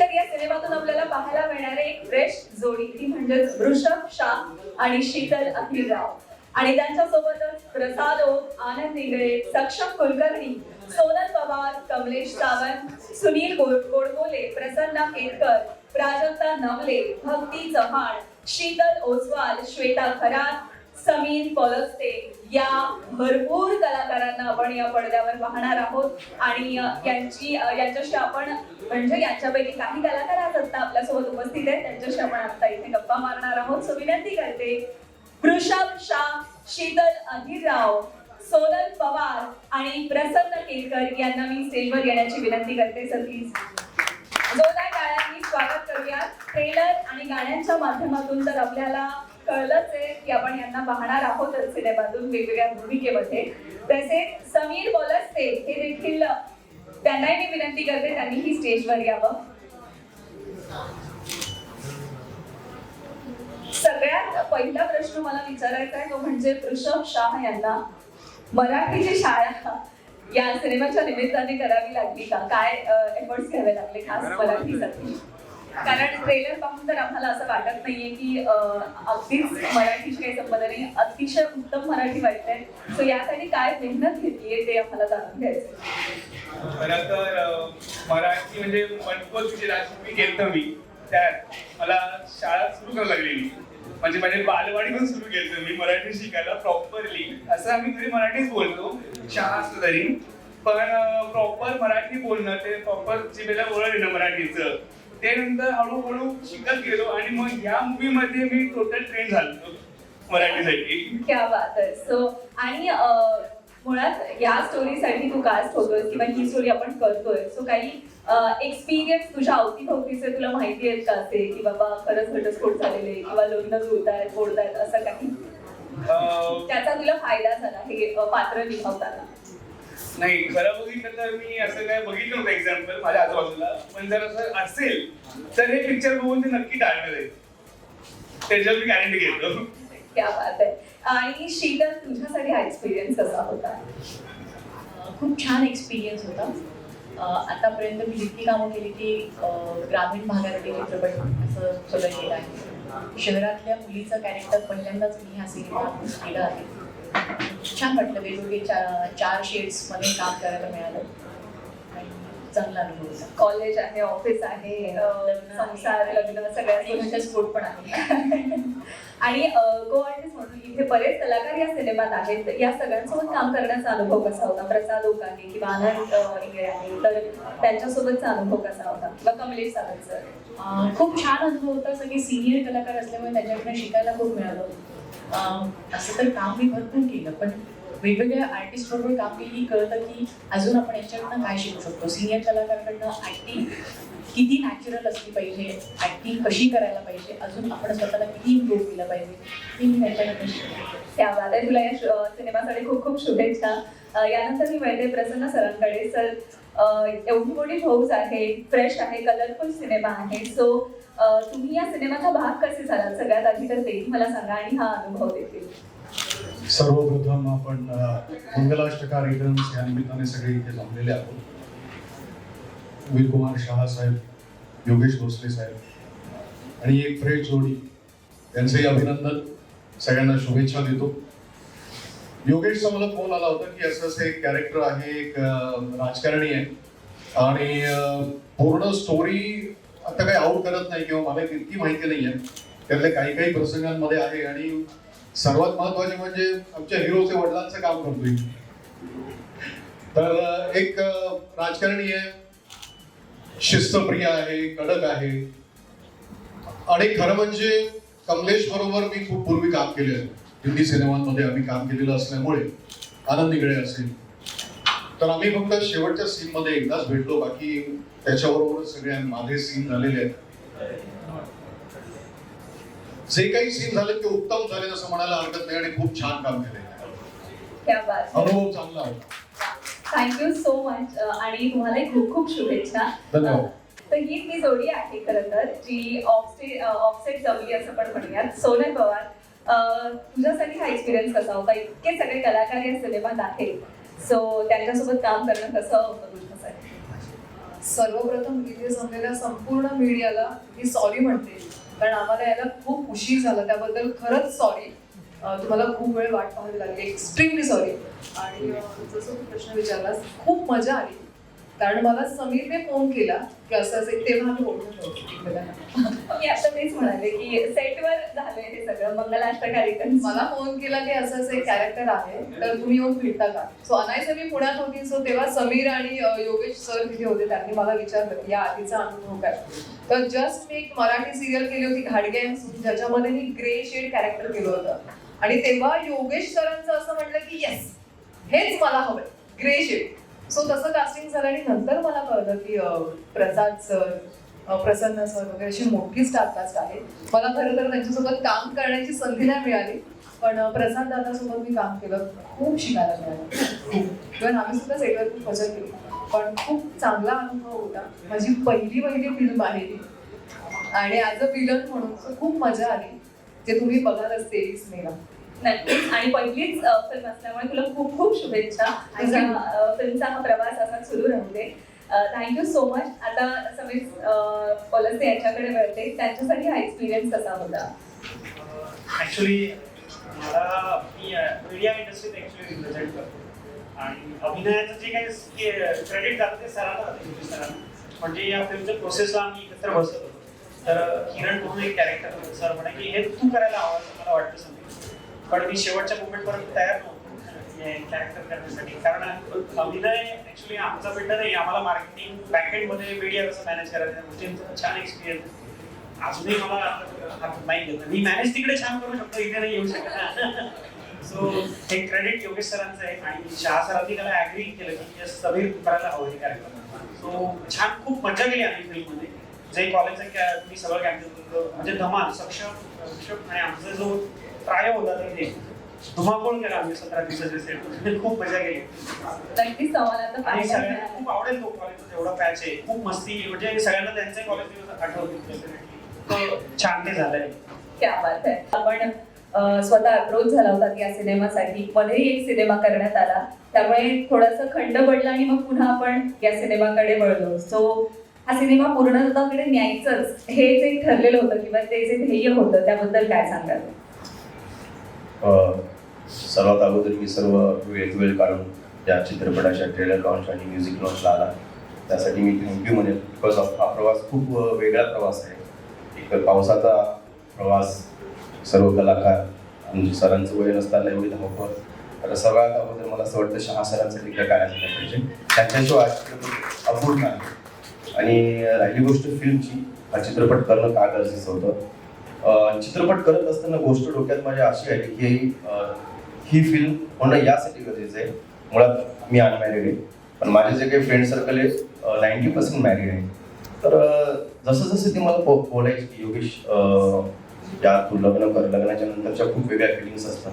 तर या सिनेमातून आपल्याला पाहायला मिळणारे एक फ्रेश जोडी ती म्हणजेच वृषभ शाह आणि शीतल अहिरराव. आणि त्यांच्या सोबतच प्रसाद ओक आनंद निगळे सक्षम कुलकर्णी सोनल पवार कमलेश सावंत सुनील गोडबोले प्रसन्ना केतकर प्राजक्ता नवले भक्ती चव्हाण शीतल ओसवाल श्वेता खरात समीर पलस्ते या भरपूर कलाकारांना आपण या पडद्यावर पाहणार आहोत. आणि यांची यांच्याशी आपण म्हणजे यांच्यापैकी काही कलाकार आज आता आपल्यासोबत उपस्थित आहेत. त्यांच्याशी आपण आता इथे गप्पा मारणार आहोत. सो विनंती करते वृषभ शाह शीतल अहिरराव सोनल पवार आणि प्रसन्न केलकर यांना मी स्टेजवर येण्याची विनंती करते सर प्लीज जोरदार टाळ्यांनी स्वागत करूया ट्रेलर आणि गाण्यांच्या माध्यमातून तर आपल्याला कळलंच आहे की आपण यांना पाहणार आहोत सिनेमातून वेगवेगळ्या भूमिकेमध्ये. तसेच समीर बोलस्ते हे देखील त्यांनाही मी विनंती करते त्यांनीही स्टेजवर यावं. सगळ्यात पहिला प्रश्न मला विचारायचा आहे तो म्हणजे वृषभ शाह यांना मराठीची शाळा या सिनेमाच्या निमित्ताने करावी लागली का? काय एफर्ट्स घ्यावे लागले खास मराठीसाठी? कारण ट्रेलर पाहून तर आम्हाला असं वाटत नाहीये की अगदीच मराठीशी काही संबंध नाही. अतिशय उत्तम मराठी वाटतंय. सो यासाठी काय मेहनत घेतलीये ते आम्हाला जाणून घ्यायचं. खरं तर मराठी म्हणजे मनपोत जे राजकीय केलं मी त्यात मला शाळा सुरू करायला लागलेली. म्हणजे माझे पण सुरू केलं मी मराठी शिकायला प्रॉपरली असं आम्ही घरी मराठीच बोलतो. शाळा असतो तरी. पण प्रॉपर मराठी बोलणं ते प्रॉपर जिभेला ओळख येणं मराठीचं. ते नंतर हळूहळू शिकत गेलो आणि मग या मूवी मध्ये मी टोटल ट्रेन झालो. मराठीसाठी क्या बात आहे. सो आणि मुळात या स्टोरीसाठी तू कास्ट होतोय किंवा ही स्टोरी आपण करतोय. सो काही एक्सपिरियन्स तुझ्या अवतीभोवतीचे तुला माहिती आहेत का असे? की बाबा खरंच घटस्फोट झालेले किंवा लग्न जुळतायत फोडतायत असं काही? त्याचा तुला फायदा झाला हे पात्र निभावताना. नाही खरं बघितलं तर मी असं काय बघितलं नव्हतं एक्झाम्पल माझ्या आजूबाजूला. पण जर असं असेल तर हे पिक्चर बघून ते नक्की टाळणार आहे त्याच्यावर मी गॅरंटी घेतो क्या बात आहे. आणि शीतल तुझ्यासाठी हा एक्सपिरियन्स कसा होता? खूप छान एक्सपिरियन्स होता. आतापर्यंत मी जितकी कामं केली ती ग्रामीण भागातील चित्रपट असं सगळं केलं आहे. शहरातल्या मुलीचं कॅरेक्टर पहिल्यांदाच मी ह्या सिनेमात केलं आहे. छान वाटलं वेगवेगळे चार चार शेड्समध्ये काम करायला मिळालं. चांगला अनुभव होता. कॉलेज आहे ऑफिस आहे. संसार लग्न सगळ्या घटस्फोट पण आहे. आणि को आर्टिस्ट म्हणून इथे बरेच कलाकार या सिनेमात आहेत. या सगळ्यांसोबत काम करण्याचा अनुभव कसा होता? प्रसाद आहे किंवा आनंद इंगळे आहे तर त्यांच्यासोबतचा अनुभव कसा होता? किंवा कमलेश सावंत सर खूप छान अनुभव होता. सगळे सिनियर कलाकार असल्यामुळे त्यांच्याकडे शिकायला खूप मिळालं. असं तर काम मी भरपूर केलं. पण वेगवेगळ्या आर्टिस्ट बरोबर काम केली कळतं की अजून आपण याच्याकडनं काय शिकू शकतो? सिनियर कलाकारकडनं ऍक्टिंग किती नॅचरल असली पाहिजे? ऍक्टिंग कशी करायला पाहिजे? अजून आपण स्वतःला किती इम्प्रूव्ह केलं पाहिजे? हे मी त्यांच्याकडनं शिकले. त्या तुला या सिनेमासाठी खूप खूप शुभेच्छा. यानंतर मी वैद्य प्रसन्न सरांकडे. सर एवढी मोठी फौज आहे फ्रेश आहे कलरफुल सिनेमा आहे. सो तुम्ही या सिनेमाचा भाग कसे झाला सगळ्यात आधी तर ते मला सांगा आणि हा अनुभव देखील. सर्वप्रथम आपण मंगलाष्टकार मंगलाष्टका या निमित्ताने सगळे इथे जमलेले आहोत. विल कुमार शहा साहेब योगेश भोसले साहेब आणि एक फ्रेश जोडी. त्यांचंही अभिनंदन. सगळ्यांना शुभेच्छा देतो. योगेशचा मला फोन आला होता की असं असं एक कॅरेक्टर आहे एक राजकारणी आहे. आणि पूर्ण स्टोरी आता काही आऊट करत नाही किंवा मला इतकी माहिती नाही आहे त्यातल्या काही काही प्रसंगांमध्ये आहे आणि सर्वात महत्त्वाचे म्हणजे आमच्या हिरोचे वडिलांचं काम करतोय. तर एक राजकारणी आहे. शिस्तप्रिय आहे कडक आहे. आणि खरं म्हणजे कमलेश बरोबर मी खूप पूर्वी काम केले आहे हिंदी सिनेमांमध्ये आम्ही काम केलेलं असल्यामुळे आनंद निगळे असेल. तर आम्ही फक्त शेवटच्या सीन मध्ये एकदाच भेटलो बाकी त्याच्याबरोबरच सगळे माझे सीन झालेले आहेत. जे काही सीन झाले ते उत्तम झाले असं म्हणायला हरकत नाही आणि खूप छान काम केले अनुभव चांगला होता थँक्यू सो मच आणि तुम्हालाही खूप खूप शुभेच्छा. धन्यवाद. तर ही ती जोडी आहे खरं तर जी ऑफस्टे ऑफसेट जमली असं पण म्हणूयात. सोनल पवार तुझ्यासाठी हा एक्सपिरियन्स कसा होता? इतके सगळे कलाकार या सिनेमात आहेत. सो त्यांच्यासोबत काम करणं कसं होतं तुझ्यासाठी? सर्वप्रथम इथे जमलेल्या संपूर्ण मीडियाला मी सॉरी म्हणते. कारण आम्हाला यायला खूप उशीर झाला. त्याबद्दल खरंच सॉरी तुम्हाला खूप वेळ वाट पाहावी लागली. एक्स्ट्रीमली सॉरी आणि जसं तू प्रश्न विचारलास खूप मजा आली. कारण मला समीरने फोन केला की असं असं तेव्हा आम्ही ओळखत. मी आता तेच म्हणाले की सेटवर झालंय हे सगळं मंगलाष्टका रिटर्न मला फोन केला की असं असं एक कॅरेक्टर आहे तर तुम्ही येऊन भेटता का? सो अनायसे मी पुण्यात होती सो तेव्हा समीर आणि योगेश सर तिथे होते त्यांनी मला विचारलं या आधीचा अनुभव काय? तर जस्ट मी एक मराठी सिरियल केली होती घाडगे ज्याच्यामध्ये मी ग्रे शेड कॅरेक्टर केलं होतं. आणि तेव्हा योगेश सरांचं असं म्हटलं की येस हेच मला हवंय ग्रे शेड सो तसं कास्टिंग झालं आणि नंतर मला कळलं की प्रसाद सर प्रसन्न सर वगैरे अशी मोठी स्टारकास्ट आहे. मला खरं तर त्यांच्यासोबत काम करण्याची संधी नाही मिळाली. पण प्रसाद दादासोबत मी काम केलं. खूप शिकायला मिळालं. इव्हन आम्ही सुद्धा सेटवर खूप मजा केली पण खूप चांगला अनुभव होता. माझी पहिली पहिली फिल्म आहे ती. आणि ॲज अ विलन म्हणून खूप मजा आली. जे तुम्ही बघालच तेवीस मेला नक्कीच आणि पहिलीच फिल्म असल्यामुळे तुला खूप खूप शुभेच्छा. तुझा फिल्मचा हा प्रवास असा सुरू राहू दे थँक्यू सो मच आता समीर पॉलिसी यांच्याकडे मिळते त्यांच्यासाठी हा एक्सपिरियन्स कसा होता? ऍक्च्युली मला मी मीडिया इंडस्ट्रीत ऍक्च्युली रिप्रेझेंट करतो. आणि अभिनयाचं जे काही क्रेडिट जातं ते सरांना सरांना. म्हणजे या फिल्मच्या प्रोसेसला आम्ही एकत्र बसत होतो. तर किरण म्हणून एक कॅरेक्टर सर म्हणे की हे तू करायला असं मला वाटतं पण मी शेवटच्या मोमेंटपर्यंत तयार नव्हतो. कॅरेक्टर करण्यासाठी. कारण अभिनय ऍक्च्युली आमचा बेटर नाही आम्हाला मार्केटिंग बँकेटमध्ये मीडिया कसं मॅनेज करायचं म्हणजे छान एक्सपिरियन्स अजूनही मला नाही मी मॅनेज तिकडे छान करू शकतो. इथे नाही येऊ शकत. सो हे क्रेडिट योगेश सरांचं आहे. आणि शहा सरांनी त्याला ऍग्री केलं की yes, समीर करायला हवं हे कार्यक्रम सो छान खूप मजा केली आम्ही फिल्ममध्ये जे कॉलेजचं मी सगळं कॅम्पस म्हणजे धमाल सक्षम सक्षम आणि आमचा जो ट्राय होता तिथे धुमाकूळ केला आम्ही सतरा दिवसाचे सेट खूप मजा केली. नक्कीच आम्हाला आणि सगळ्यांना मिळालं. खूप आवडेल तो कॉलेजचा जेवढा पॅच आहे. खूप मस्ती म्हणजे सगळ्यांना त्यांचे कॉलेज दिवस definitely. छान ते झालंय. क्या बात आहे आपण स्वतः अप्रोच झाला होता या सिनेमासाठी. मध्येही एक सिनेमा करण्यात आला. त्यामुळे थोडंसं खंड पडलं आणि मग पुन्हा आपण या सिनेमाकडे वळलो. सो हा सिनेमा पूर्णत्वाकडे न्यायचंच. हे जे ठरलेलं होतं किंवा ते जे ध्येय होतं त्याबद्दल काय सांगाल? सर्वात अगोदर मी सर्व वेळेत वेळ काढून या चित्रपटाच्या ट्रेलर लॉन्च आणि म्युझिक लॉन्चला आला. त्यासाठी मी थँक्यू म्हणेल. बिकॉज ऑफ हा प्रवास खूप वेगळा प्रवास आहे. एक पावसाचा प्रवास सर्व कलाकार आणि सरांचं वय नसताना एवढी धावपळ. तर सर्वात अगोदर मला असं वाटतं शहा सरांसाठी काय करायला पाहिजे त्यांच्याशिवाय हा चित्रपट अपूर्ण आहे. आणि राहिली गोष्ट फिल्मची हा चित्रपट करणं का गरजेचं होतं? चित्रपट करत असताना गोष्ट डोक्यात माझ्या अशी आली की ही फिल्म होणं यासाठी गरजेचं आहे. मुळात मी अनमॅरिड आहे. पण माझे जे काही फ्रेंड सर्कल आहे नाईन्टी पर्सेंट मॅरिड आहे. तर जसं जसं ते मला बोलायची की योगेश या तू लग्न कर. लग्नाच्या नंतरच्या खूप वेगळ्या फिलिंग्स असतात.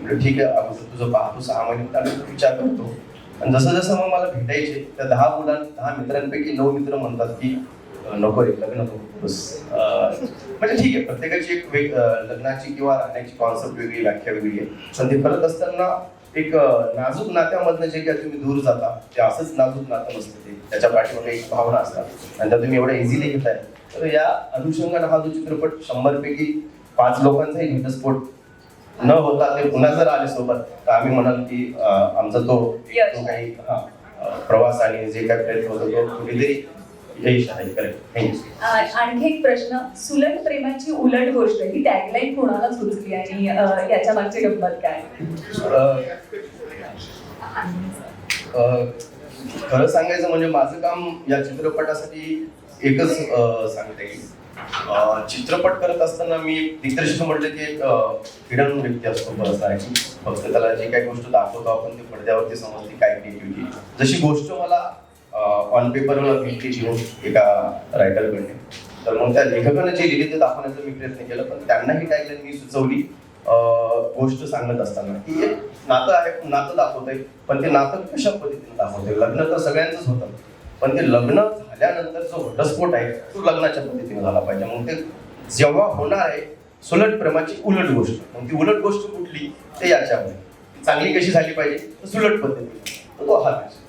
म्हटलं, ठीक आहे अगोदर तुझं पाहतो सहा महिने आम्ही विचार करतो. आणि जसं जसं मग मला भेटायचे त्या दहा मुलां दहा मित्रांपैकी नऊ मित्र म्हणतात की नको रे लग्न नको बस म्हणजे ठीक आहे प्रत्येकाची एक वेग लग्नाची किंवा राहण्याची कॉन्सेप्ट वेगळी व्याख्या वेगळी आहे. पण ते करत असताना एक नाजूक नात्यामधनं जे काही तुम्ही दूर जाता ते असंच नाजूक नातं नसतं ते. त्याच्या पाठीमागे एक भावना असतात. आणि त्या तुम्ही एवढ्या इझिली घेताय. तर या अनुषंगाने हा जो चित्रपट शंभर पैकी पाच लोकांचाही घटस्फोट न होता ते पुन्हा जर आले सोबत तर आम्ही म्हणाल की आमचा तो काही प्रवास आणि जे काही प्रयत्न होतो तो कुठेतरी यश आहे करेक्ट थँक्यू आ- आणखी एक प्रश्न. सुलट प्रेमाची उलट गोष्ट ही टॅगलाईन कोणाला सुचली आणि अ, याच्या मागची गंमत काय? खरं सांगायचं म्हणजे माझं काम या चित्रपटासाठी एकच अ, सांगता येईल. चित्रपट करत असताना मी दिग्दर्शक म्हटलं की एक हिडन व्यक्ती असतो बरंचसा की फक्त त्याला जे काही गोष्ट दाखवतो आपण ते पडद्यावरती समजते काय क्रिएटिव्हिटी जशी गोष्ट मला ऑन पेपरवर भेटली घेऊन एका रायटरकडने तर मग त्या लेखकानं जे लिहिले ते दाखवण्याचा मी प्रयत्न केला पण त्यांना ही टॅगलाईन मी सुचवली गोष्ट सांगत असताना. की एक नातं आहे नातं दाखवतंय पण ते नातं कशा पद्धतीने दाखवतंय? लग्न तर सगळ्यांचंच होतं पण ते लग्न झाल्यानंतर जो घटस्फोट आहे तो लग्नाच्या पद्धतीने झाला पाहिजे. मग ते जेव्हा होणार आहे सुलट प्रेमाची उलट गोष्ट. मग ती उलट गोष्ट कुठली? ते याच्यामध्ये चांगली कशी झाली पाहिजे? तर सुलट पद्धतीने. तो हा विषय.